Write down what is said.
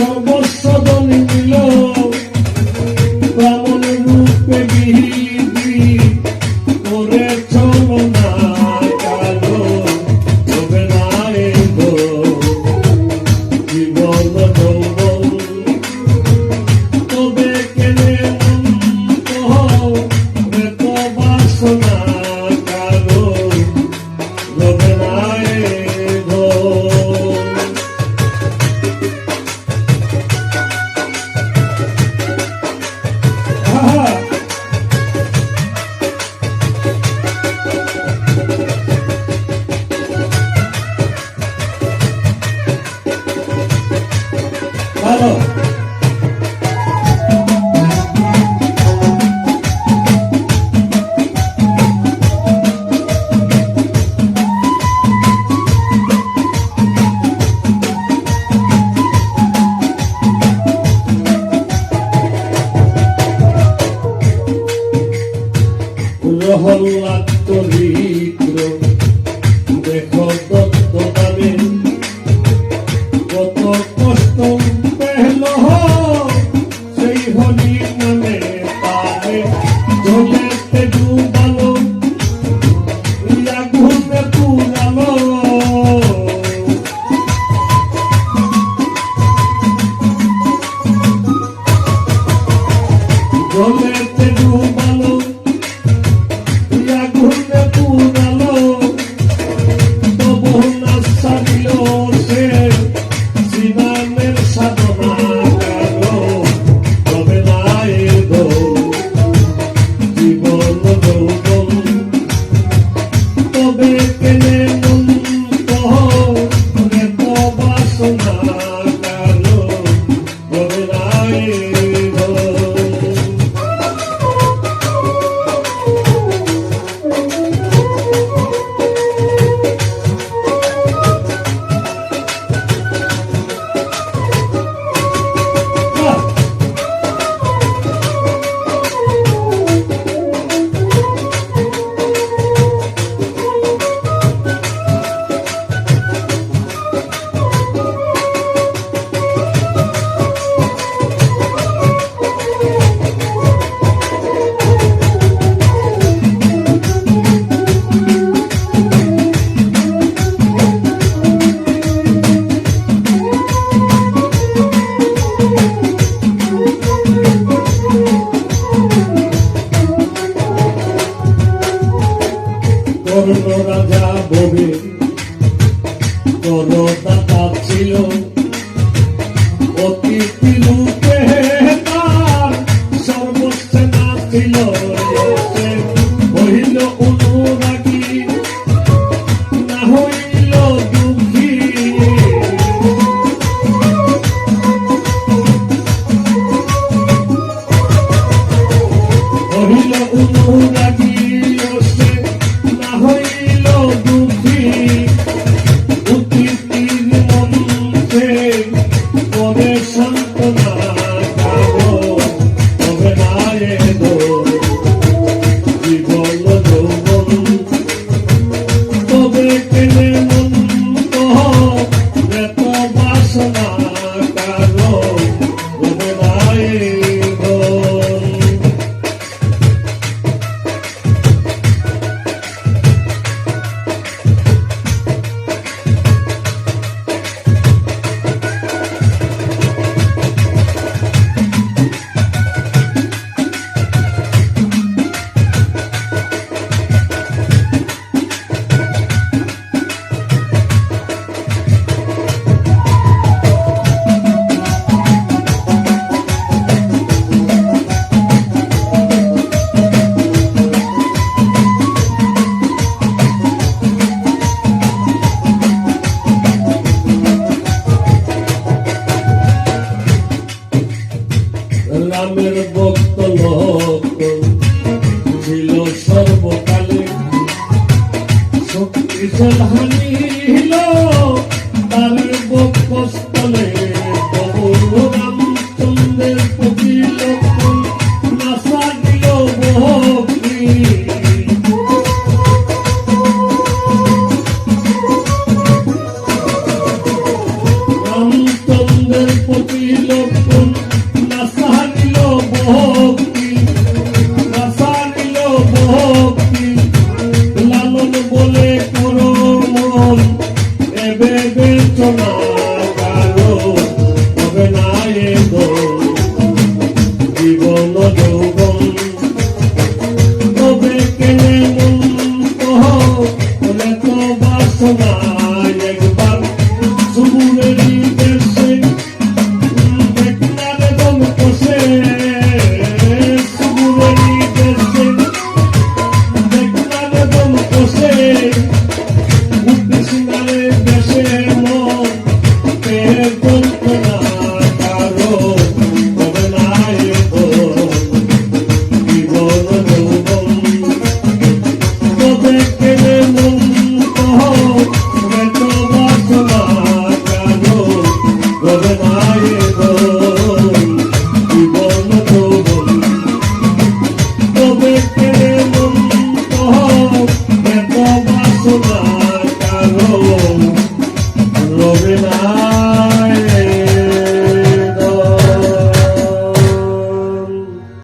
সমস্ত দল মিল ব্রাহ্মণ রূপে বিহীন। ভালো। রহল্লাদ চরিত্র দেখো দত্ত দামে কত behind the